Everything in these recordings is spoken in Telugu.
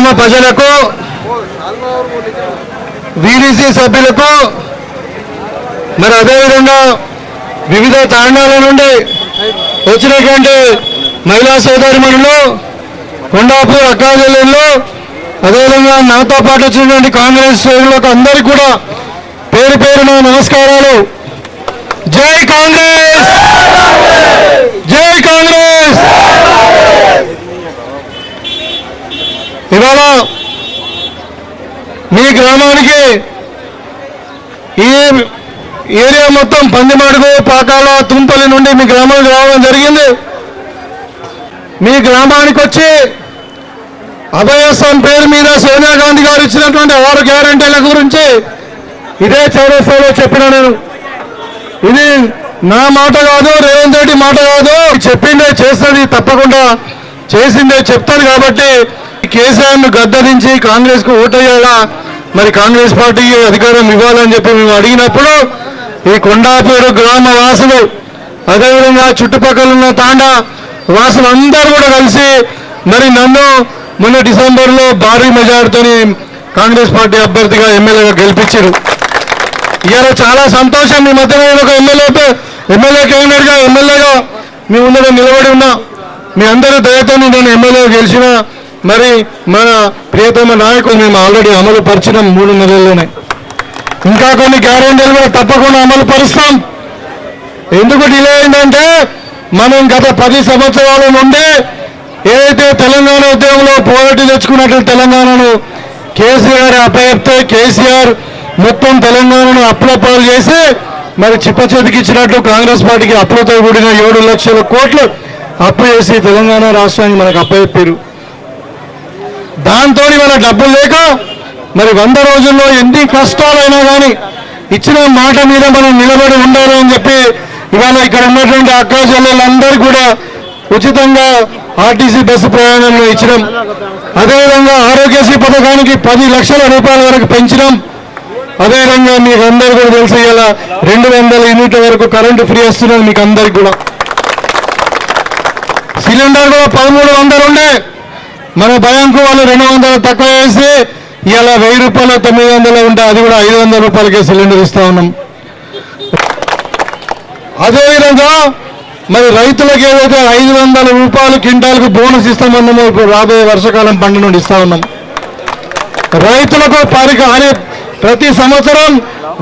గ్రామ ప్రజలకు వీడీసీ సభ్యులకు మరి అదేవిధంగా వివిధ తాండాల నుండి వచ్చినటువంటి మహిళా సోదరిమణులు కొండాపూర్ అక్కాజల్లు అదేవిధంగా నాతో పాటు వచ్చినటువంటి కాంగ్రెస్ సోదరులకు అందరికీ కూడా పేరు పేరున నమస్కారాలు. జై కాంగ్రెస్ జై కాంగ్రెస్ ఇవాళ మీ గ్రామానికి ఈ ఏరియా మొత్తం పందిమడుగు పాకాల తుంపల్లి నుండి మీ గ్రామానికి రావడం జరిగింది. మీ గ్రామానికి వచ్చి అభయస్వామి పేరు మీద సోనియా గాంధీ గారు ఇచ్చినటువంటి ఆరు గ్యారంటీల గురించి ఇదే చౌరస్తాలో చెప్పిన నేను. ఇది నా మాట కాదు రేవంత్ రెడ్డి మాట కాదు. చెప్పిందే చేస్తుంది తప్పకుండా చేసిందే చెప్తాను కాబట్టి కేసీఆర్ను గద్దరించి కాంగ్రెస్కు మరి కాంగ్రెస్ పార్టీ అధికారం ఇవ్వాలని చెప్పి మేము అడిగినప్పుడు ఈ కొండాపూరు గ్రామ వాసులు అదేవిధంగా చుట్టుపక్కల ఉన్న తాండా వాసులు అందరూ కూడా కలిసి మరి నన్ను మొన్న డిసెంబర్లో భారీ మెజార్టీని కాంగ్రెస్ పార్టీ అభ్యర్థిగా ఎమ్మెల్యేగా గెలిపించారు. ఇవాళ చాలా సంతోషం మీ మధ్య నేను ఒక ఎమ్మెల్యేతో ఎమ్మెల్యే క్యాండిడేట్గా ఎమ్మెల్యేగా మీ ముందర నిలబడి ఉన్నా. మీ అందరూ దయతో నేను ఎమ్మెల్యే గెలిచిన మరి మన ప్రియతమ నాయకులు మేము ఆల్రెడీ అమలు పరిచినాం మూడు నెలల్లోనే. ఇంకా కొన్ని గ్యారెంటీలు కూడా తప్పకుండా అమలు పరుస్తాం. ఎందుకు డిలే అయిందంటే మనం గత పది సంవత్సరాల నుండి ఏదైతే తెలంగాణ ఉద్యమంలో పోరాటి తెచ్చుకున్నట్లు తెలంగాణను కేసీఆర్ అపయప్తే కేసీఆర్ మొత్తం తెలంగాణను అప్పులపాలు చేసి మరి చిప్ప చేతికిచ్చినట్టు కాంగ్రెస్ పార్టీకి అప్పులతో కూడిన ఏడు లక్షల కోట్లు అప్పు చేసి తెలంగాణ రాష్ట్రానికి మనకు అప్పచెప్పారు దాంతో మన డబ్బులు లేక మరి వంద రోజుల్లో ఎన్ని కష్టాలైనా కానీ ఇచ్చిన మాట మీద మనం నిలబడి ఉండాలి అని చెప్పి ఇవాళ ఇక్కడ ఉన్నటువంటి అక్కా చెల్లెలందరూ కూడా ఉచితంగా ఆర్టీసీ బస్సు ప్రయాణంలో ఇచ్చినాం. అదేవిధంగా ఆరోగ్యశ్రీ పథకానికి పది లక్షల రూపాయల వరకు పెంచినాం. అదేవిధంగా మీకు అందరు కూడా తెలిసి ఇలా రెండు వందల యూనిట్ల వరకు కరెంటు ఫ్రీ వస్తున్నది మీకు అందరికి కూడా. సిలిండర్ కూడా పదమూడు వందలు ఉండే మన బ్యాంకు వాళ్ళు రెండు వందలు తక్కువ వేసి ఇలా వెయ్యి రూపాయలు తొమ్మిది వందలు ఉంటే అది కూడా ఐదు వందల రూపాయలకే సిలిండర్ ఇస్తా ఉన్నాం. అదేవిధంగా మరి రైతులకు ఏదైతే ఐదు వందల రూపాయలు క్వింటాల్కు బోనస్ ఇస్తామన్నామో ఇప్పుడు రాబోయే వర్షాకాలం పంట నుండి ఇస్తా ఉన్నాం. రైతులకు పరిక ప్రతి సంవత్సరం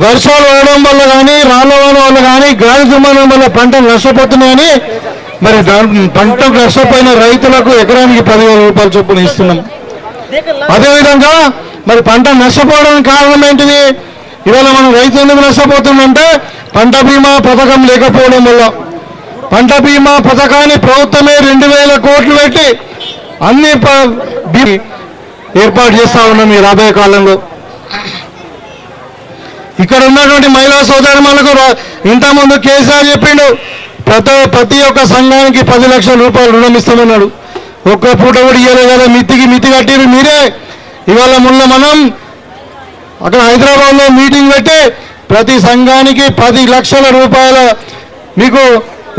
వర్షాలు పడడం వల్ల కానీ రాళ్ళ వల్ల కానీ గాలి దుమానం వల్ల పంటలు నష్టపోతున్నాయని మరి దాని నష్టపోయిన రైతులకు ఎకరానికి పదివేల రూపాయల చొప్పున ఇస్తున్నాం. అదేవిధంగా మరి పంట నష్టపోవడానికి కారణం ఏంటిది? ఇవాళ మనం రైతు ఎందుకు నష్టపోతుందంటే పంట బీమా పథకం లేకపోవడం వల్ల. పంట బీమా పథకాన్ని ప్రభుత్వమే రెండు వేల కోట్లు పెట్టి అన్ని ఏర్పాటు చేస్తా ఉన్నాం ఈ రాబోయే కాలంలో. ఇక్కడ ఉన్నటువంటి మహిళా సోదరులకు ఇంతకుముందు కేసీఆర్ చెప్పిండు ప్రతి ప్రతి ఒక్క సంఘానికి పది లక్షల రూపాయలు రుణం ఇస్తామన్నాడు. ఒక్క పూట కూడా ఇవ్వలేదు కదా మితికి మితి కట్టిరు మీరే. ఇవాళ మొన్న మనం అక్కడ హైదరాబాద్లో మీటింగ్ పెట్టి ప్రతి సంఘానికి పది లక్షల రూపాయల మీకు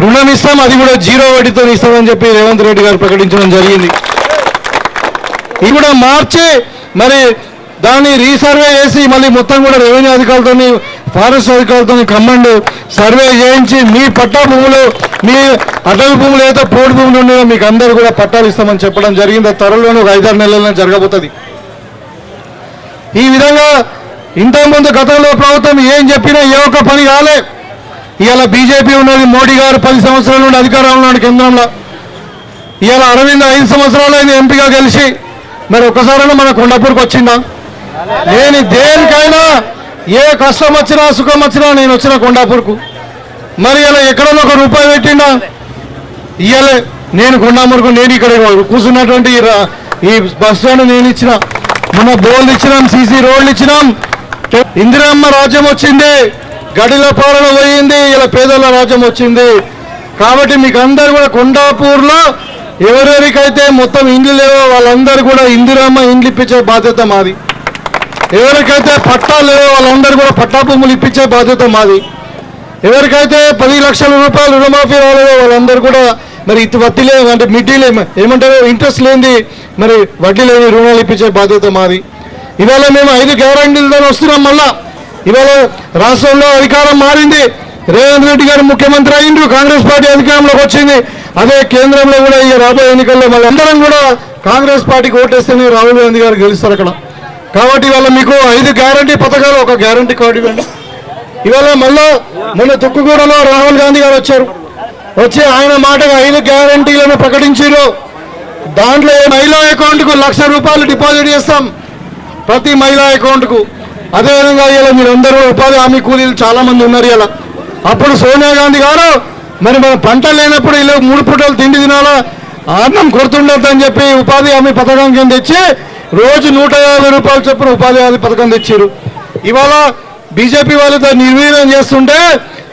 రుణం ఇస్తాం అది కూడా జీరో వడ్డీతో ఇస్తామని చెప్పి రేవంత్ రెడ్డి గారు ప్రకటించడం జరిగింది. ఇది కూడా మార్చి మరి దాన్ని రీసర్వే చేసి మళ్ళీ మొత్తం కూడా రెవెన్యూ అధికారులతో ఫారెస్ట్ అధికారులతో కమాండ్ సర్వే చేయించి మీ పట్టా భూములు మీ అటవీ భూములు అయితే పోటీ భూములు ఉన్నాయో మీకు అందరూ కూడా పట్టాలు ఇస్తామని చెప్పడం జరిగింది. త్వరలోనే ఒక ఐదారు నెలల్లో జరగబోతుంది. ఈ విధంగా ఇంతకుముందు గతంలో ప్రభుత్వం ఏం చెప్పినా ఏ ఒక్క పని కాలే ఇవాళ బీజేపీ ఉన్నది మోడీ గారు పది సంవత్సరాల నుండి అధికారంలో ఉన్నాడు కేంద్రంలో. ఇవాళ అరవింద్ ఐదు సంవత్సరాలు అయింది ఎంపీగా గెలిచి. మరి ఒక్కసారైనా మన కొండపూర్కి వచ్చిందా? నేను దేనికైనా ఏ కష్టం వచ్చినా సుఖం వచ్చినా నేను వచ్చిన కొండాపూర్కు. మరి ఇలా ఎక్కడన్నా ఒక రూపాయి పెట్టిండా ఇయ్యలే నేను కొండాపూర్కు నేను ఇక్కడ కూర్చున్నటువంటి ఈ బస్ స్టాండ్ నేను ఇచ్చిన మన బోర్లు ఇచ్చినాం సీసీ రోడ్లు ఇచ్చినాం. ఇందిరమ్మ రాజ్యం వచ్చింది గడిల పాలన పోయింది ఇలా పేదల రాజ్యం వచ్చింది. కాబట్టి మీకు అందరు కూడా కొండాపూర్లో ఎవరెవరికైతే మొత్తం ఇండ్లు లేవో వాళ్ళందరూ కూడా ఇందిరమ్మ ఇండ్లు ఇప్పించే బాధ్యత మాది. ఎవరికైతే పట్టా లేవో వాళ్ళందరూ కూడా పట్టా భూములు ఇప్పించే బాధ్యత మాది. ఎవరికైతే పది లక్షల రూపాయలు రుణమాఫీ రాలేదో వాళ్ళందరూ కూడా మరి ఇటు వడ్డీ లేదు అంటే మిడ్డీ ఏమంటారు ఇంట్రెస్ట్ లేనిది మరి వడ్డీ లేని రుణాలు ఇప్పించే బాధ్యత మాది. ఇవాళ మేము ఐదు గ్యారంటీలతో వస్తున్నాం మళ్ళా. ఇవాళ రాష్ట్రంలో అధికారం మారింది. రేవంత్ రెడ్డి గారు ముఖ్యమంత్రి అయిండ్రు కాంగ్రెస్ పార్టీ అధికారంలోకి వచ్చింది. అదే కేంద్రంలో కూడా ఈ రాబోయే ఎన్నికల్లో మళ్ళీ అందరం కూడా కాంగ్రెస్ పార్టీకి ఓటేస్తేనే రాహుల్ గాంధీ గారు గెలుస్తారు అక్కడ. కాబట్టి ఇవాళ మీకు ఐదు గ్యారంటీ పథకాలు ఒక గ్యారంటీ కార్డు ఇవ్వండి. ఇవాళ మళ్ళా మొన్న తుక్కుగూడలో రాహుల్ గాంధీ గారు వచ్చారు. వచ్చి ఆయన మాటగా ఐదు గ్యారంటీలను ప్రకటించారు. దాంట్లో మహిళా అకౌంట్కు లక్ష రూపాయలు డిపాజిట్ చేస్తాం. ప్రతి మహిళా అకౌంట్కు. అదేవిధంగా ఇలా మీరందరూ ఉపాధి హామీ కూలీలు చాలామంది ఉన్నారు ఇలా అప్పుడు సోనియా గాంధీ గారు మరి మన పంట లేనప్పుడు ఇలా మూడు పూటలు తిండి తినాలా? అన్నం కొడుతుండద్దని చెప్పి ఉపాధి హామీ పథకం కింద తెచ్చి రోజు నూట యాభై రూపాయలు చొప్పున ఉపాధి హామీ పథకం తెచ్చారు ఇవాళ బీజేపీ వాళ్ళు దాన్ని నిర్వీర్యం చేస్తుంటే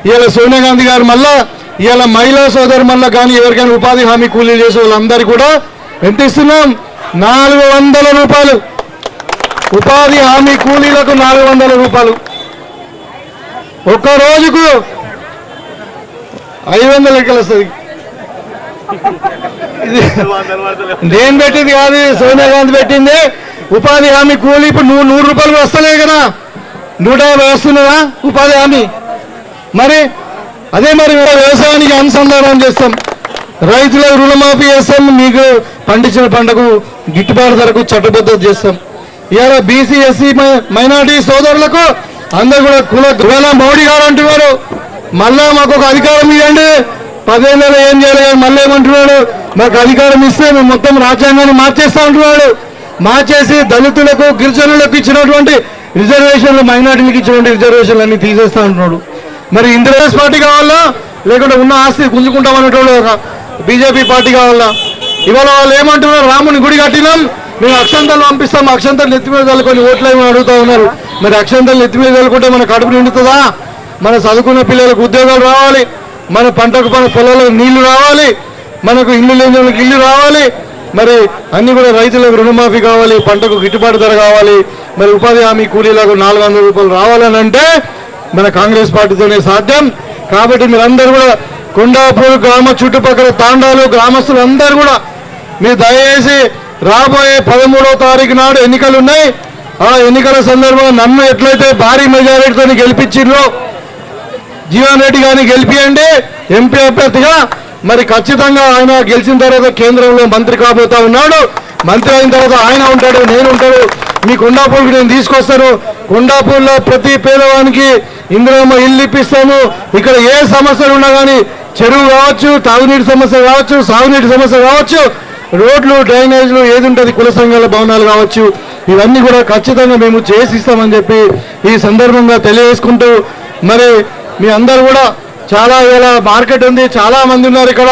ఇవాళ సోనియా గాంధీ గారు మళ్ళా ఇవాళ మహిళా సోదరు మళ్ళా కానీ ఎవరికైనా ఉపాధి హామీ కూలీలు చేసే వాళ్ళందరికీ కూడా ఎంత ఇస్తున్నాం? నాలుగు వందల రూపాయలు. ఉపాధి హామీ కూలీలకు నాలుగు వందల రూపాయలు. ఒక్క రోజుకు ఐదు వందల లెక్కలు వస్తుంది నేను పెట్టింది కాదు సోనియా గాంధీ పెట్టింది. ఉపాధి హామీ కూలి ఇప్పుడు నూరు నూరు రూపాయలు వస్తలే కదా. నూట యాభై వస్తున్నదా? ఉపాధి హామీ. మరి అదే మరి వ్యవసాయానికి అనుసంధానం చేస్తాం. రైతులకు రుణమాఫీ చేస్తాం మీకు పండించిన పంటకు గిట్టుబాటు ధరకు చట్టబద్ధత చేస్తాం. ఇవాళ బీసీ ఎస్సీ మైనార్టీ సోదరులకు అందరు కూడా కుల ఇవాళ మోడీ గారు అంటున్నారు. మళ్ళా మాకు ఒక అధికారం ఇవ్వండి. పదేళ్ళలో ఏం చేయలేదు మళ్ళీ ఏమంటున్నాడు? మాకు అధికారం ఇస్తే మేము మొత్తం రాజ్యాంగాన్ని మార్చేస్తా ఉంటున్నాడు మార్చేసి దళితులకు గిరిజనులకు ఇచ్చినటువంటి రిజర్వేషన్లు మైనార్టీలకు ఇచ్చినటువంటి రిజర్వేషన్లు అన్ని తీసేస్తా ఉంటున్నాడు మరి ఇంద్రదేశ్ పార్టీ కావాలా? లేకుంటే ఉన్న ఆస్తి గుంజుకుంటామనేటోళ్ళు బీజేపీ పార్టీ కావాలా? ఇవాళ వాళ్ళు ఏమంటున్నారు? రాముని గుడి కట్టినాం మేము అక్షంతలు పంపిస్తాం అక్షంతలు నెత్తి మీద చల్లుకొని ఓట్లు అడుగుతా ఉన్నారు? మరి అక్షంతలు నెత్తి మీద చల్లుకుంటే మన కడుపు నిండుతుందా? మన చదువుకున్న పిల్లలకు ఉద్యోగాలు రావాలి. మన పంటకు మన పొలాలకు నీళ్ళు రావాలి మనకు ఇల్లు లేని వాళ్ళకి ఇల్లు రావాలి. మరి అన్ని కూడా రైతులకు రుణమాఫీ కావాలి పంటకు గిట్టుబాటు ధర కావాలి. మరి ఉపాధి హామీ కూలీలకు నాలుగు వందల రూపాయలు రావాలని అంటే మన కాంగ్రెస్ పార్టీతోనే సాధ్యం. కాబట్టి మీరందరూ కూడా కొండాపూర్ గ్రామ చుట్టుపక్కల తాండాలు గ్రామస్తులు అందరూ కూడా మీరు దయచేసి రాబోయే పదమూడవ తారీఖు నాడు ఎన్నికలు ఉన్నాయి. ఆ ఎన్నికల సందర్భంగా నన్ను ఎట్లయితే భారీ మెజారిటీతో గెలిపించిండ్రో జీవన్ రెడ్డి గారిని గెలిపియండి. ఎంపీ అభ్యర్థిగా మరి ఖచ్చితంగా ఆయన గెలిచిన తర్వాత కేంద్రంలో మంత్రి కాబోతా ఉన్నాడు. మంత్రి అయిన తర్వాత ఆయన ఉంటాడు నేను ఉంటాడు. మీ కొండాపూర్కి నేను తీసుకొస్తాను. కొండాపూర్లో ప్రతి పేదవానికి ఇందులో ఇల్లు ఇప్పిస్తాను ఇక్కడ ఏ సమస్యలు ఉన్నా కానీ చెరువు కావచ్చు తాగునీటి సమస్య కావచ్చు సాగునీటి సమస్య కావచ్చు రోడ్లు డ్రైనేజ్లు ఏది ఉంటుంది కుల సంఘాల భవనాలు కావచ్చు ఇవన్నీ కూడా ఖచ్చితంగా మేము చేసి ఇస్తామని చెప్పి ఈ సందర్భంగా తెలియజేసుకుంటూ మరి మీ అందరు కూడా చాలా వేల మార్కెట్ ఉంది చాలా మంది ఉన్నారు ఇక్కడ.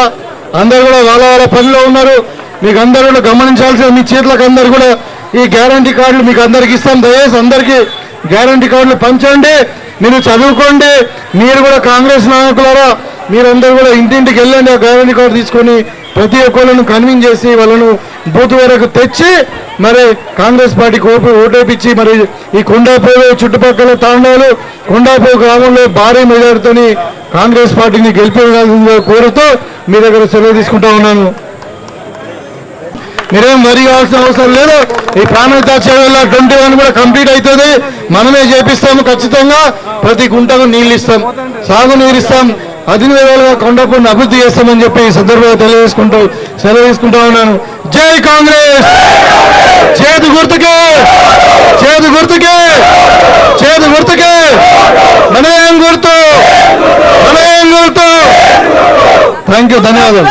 అందరు కూడా వాళ్ళ వాళ్ళ పనిలో ఉన్నారు. మీకు అందరు కూడా గమనించాల్సిన మీ చేతులకు అందరు కూడా ఈ గ్యారంటీ కార్డులు మీకు అందరికి ఇస్తాం. దయచేసి అందరికీ గ్యారంటీ కార్డులు పంచండి మీరు చదువుకోండి. మీరు కూడా కాంగ్రెస్ నాయకులారా మీరందరూ కూడా ఇంటింటికి వెళ్ళండి ఆ గ్యారంటీ కార్డు తీసుకొని ప్రతి ఒక్కళ్ళను కన్విన్స్ చేసి వాళ్ళను బూత్ వరకు తెచ్చి మరి కాంగ్రెస్ పార్టీకి ఓపి ఓటేపించి మరి ఈ కొండాపూర్ చుట్టుపక్కల తాండాలు కొండాపూర్ గ్రామంలో భారీ మెజారిటీతోని కాంగ్రెస్ పార్టీని గెలిపించాల్సిందిగా కోరుతూ మీ దగ్గర సెలవు తీసుకుంటా ఉన్నాను. మీరేం వరి కావాల్సిన అవసరం లేదు. ఈ ప్రాణహిత చర్యల ట్వంటీ వన్ కూడా కంప్లీట్ అవుతుంది మనమే చేపిస్తాము ఖచ్చితంగా. ప్రతి గుంటకు నీళ్ళు ఇస్తాం. సాగు నీరు ఇస్తాం. అధిక విధాలుగా అభివృద్ధి చేస్తామని చెప్పి ఈ సందర్భంగా తెలియజేసుకుంటూ సెలవు తీసుకుంటా ఉన్నాను. జై కాంగ్రెస్! చేదు గుర్తుకే! చేతి గుర్తుకే! చేదు గుర్తుకే! మనయం గుర్తు? మనయం గుర్తు? థ్యాంక్ యూ ధన్యవాదాలు.